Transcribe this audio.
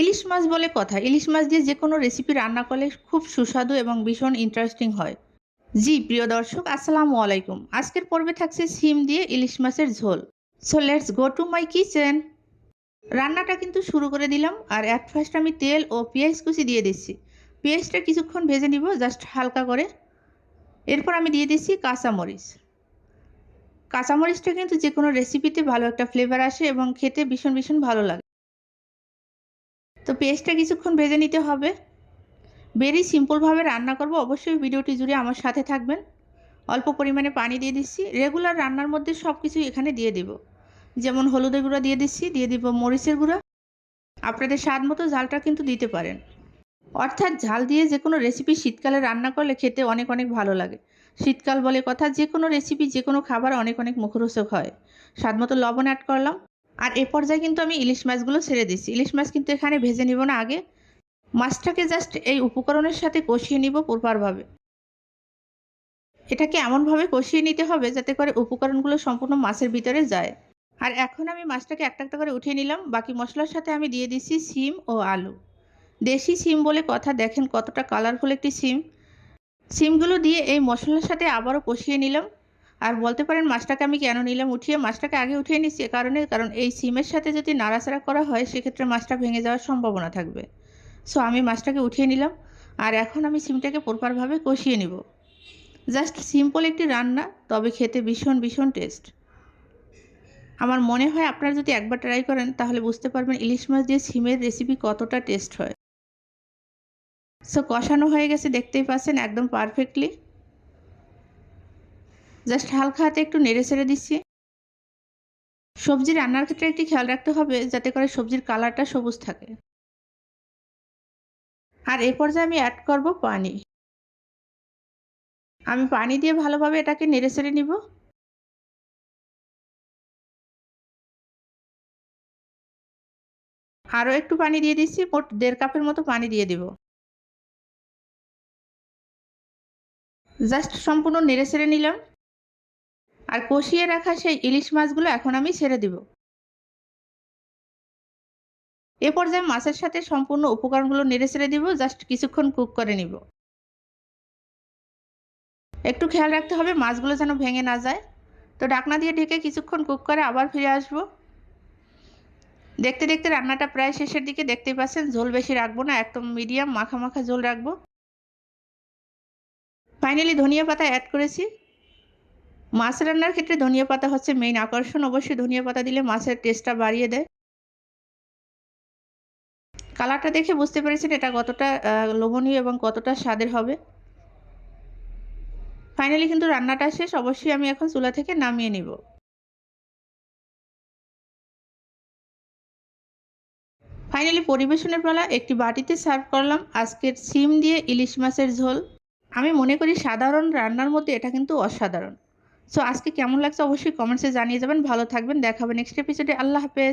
ইলিশ মাছ বলে কথা। ইলিশ মাছ দিয়ে যে কোনো রেসিপি রান্না করলে খুব সুস্বাদু এবং ভীষণ ইন্টারেস্টিং হয়। জি, প্রিয় দর্শক, আসসালামু আলাইকুম। আজকের পর্বে থাকছে সিম দিয়ে ইলিশ মাছের ঝোল। So let's go to my kitchen রান্নাটা কিন্তু শুরু করে দিলাম আর অ্যাট ফার্স্ট আমি তেল ও পেঁয়াজ কুচি দিয়ে দিচ্ছি। পেঁয়াজটা কিছুক্ষণ ভেজে নিব জাস্ট হালকা করে। এরপর আমি দিয়ে দিচ্ছি কাঁচামরিচ। কাঁচামরিচটা কিন্তু যে কোনো রেসিপিতে ভালো একটা ফ্লেভার আসে এবং খেতে ভীষণ ভীষণ ভালো লাগে। তো পেস্টটা কিছুক্ষণ ভেজে নিতে হবে। ভেরি সিম্পলভাবে রান্না করব। অবশ্যই ভিডিওটি জুড়ে আমার সাথে থাকবেন। অল্প পরিমাণে পানি দিয়ে দিচ্ছি। রেগুলার রান্নার মধ্যে সব কিছু এখানে দিয়ে দেব। যেমন হলুদের গুঁড়া দিয়ে দিচ্ছি, দিয়ে দিব মরিচের গুঁড়া। আপনাদের স্বাদ মতো ঝালটা কিন্তু দিতে পারেন। অর্থাৎ ঝাল দিয়ে যে কোনো রেসিপি শীতকালে রান্না করলে খেতে অনেক অনেক ভালো লাগে। শীতকাল বলে কথা যে কোনো রেসিপি যে কোনো খাবার অনেক অনেক মুখরোচক হয়। স্বাদ মতো লবণ অ্যাড করলাম। আর এ পর্যায়ে কিন্তু আমি ইলিশ মাছগুলো ছেড়ে দিচ্ছি ইলিশ মাছ কিন্তু এখানে ভেজে নিব না আগে। মাছটাকে জাস্ট এই উপকরণের সাথে কষিয়ে নিব প্রপারভাবে। এটাকে এমনভাবে কষিয়ে নিতে হবে যাতে করে উপকরণগুলো সম্পূর্ণ মাছের ভিতরে যায়। আর এখন আমি মাছটাকে একটা একটা করে উঠিয়ে নিলাম। বাকি মশলার সাথে আমি দিয়ে দিচ্ছি সিম ও আলু। দেশি সিম বলে কথা, দেখেন কতটা কালারফুল একটি সিম সিমগুলো দিয়ে এই মশলার সাথে আবারও কষিয়ে নিলাম। আর বলতে পারেন মাছটাকে আমি কেন নিলাম? উঠিয়ে মাছটাকে আগে উঠিয়ে নিচ্ছি এ কারণে, কারণ এই সিমের সাথে যদি নাড়াচাড়া করা হয়, সেক্ষেত্রে মাছটা ভেঙে যাওয়ার সম্ভাবনা থাকবে। সো আমি মাছটাকে উঠিয়ে নিলাম আর এখন আমি সিমটাকে প্রপারভাবে কষিয়ে নিব। জাস্ট সিম্পল একটি রান্না, তবে খেতে ভীষণ ভীষণ টেস্ট। আমার মনে হয় আপনারা যদি একবার ট্রাই করেন, তাহলে বুঝতে পারবেন ইলিশ মাছ দিয়ে সিমের রেসিপি কতটা টেস্ট হয়। সো কষানো হয়ে গেছে, দেখতেই পাচ্ছেন, একদম পারফেক্টলি জাস্ট হালকা হাতে একটু নেড়ে ছেড়ে দিচ্ছি। সবজি রান্নার ক্ষেত্রে একটি খেয়াল রাখতে হবে যাতে করে সবজির কালারটা সবুজ থাকে। আর এ পর্যায়ে আমি অ্যাড করব পানি। আমি পানি দিয়ে ভালোভাবে এটাকে নেড়ে ছেড়ে নিব। আরও একটু পানি দিয়ে দিচ্ছি, মোট দেড় কাপের মতো পানি দিয়ে দিব। জাস্ট সম্পূর্ণ নেড়ে ছেড়ে নিলাম। আর কষিয়ে রাখা সেই ইলিশ মাছগুলো এখন আমি ছেড়ে দিব। এ পর্যায়ে মাছের সাথে সম্পূর্ণ উপকরণগুলো নেড়ে ছেড়ে দিব, জাস্ট কিছুক্ষণ কুক করে নিব। একটু খেয়াল রাখতে হবে মাছগুলো যেন ভেঙে না যায়। তো ডাকনা দিয়ে ঢেকে কিছুক্ষণ কুক করে আবার ফিরে আসব। দেখতে দেখতে রান্নাটা প্রায় শেষের দিকে দেখতেই পাচ্ছেন, ঝোল বেশি রাখব না, একদম মিডিয়াম মাখা মাখা ঝোল রাখব। ফাইনালি ধনিয়া পাতা অ্যাড করেছি। মাছ রান্নার ক্ষেত্রে ধনিয়া পাতা হচ্ছে মেইন আকর্ষণ। অবশ্যই ধনিয়া পাতা দিলে মাছের টেস্টটা বাড়িয়ে দেয়। কালারটা দেখে বুঝতে পেরেছেন এটা কতটা লোভনীয় এবং কতটা স্বাদের হবে। ফাইনালি কিন্তু রান্নাটা শেষ। অবশ্যই আমি এখন চুলা থেকে নামিয়ে নিব। ফাইনালি পরিবেশনের বেলা একটি বাটিতে সার্ভ করলাম। আজকের সিম দিয়ে ইলিশ মাছের ঝোল। আমি মনে করি সাধারণ রান্নার মধ্যে এটা কিন্তু অসাধারণ। সো আজকে কেমন লাগছে অবশ্যই কমেন্টসে জানিয়ে যাবেন। ভালো থাকবেন। দেখাবেন নেক্সট এপিসোডে আল্লাহ হাফেজ।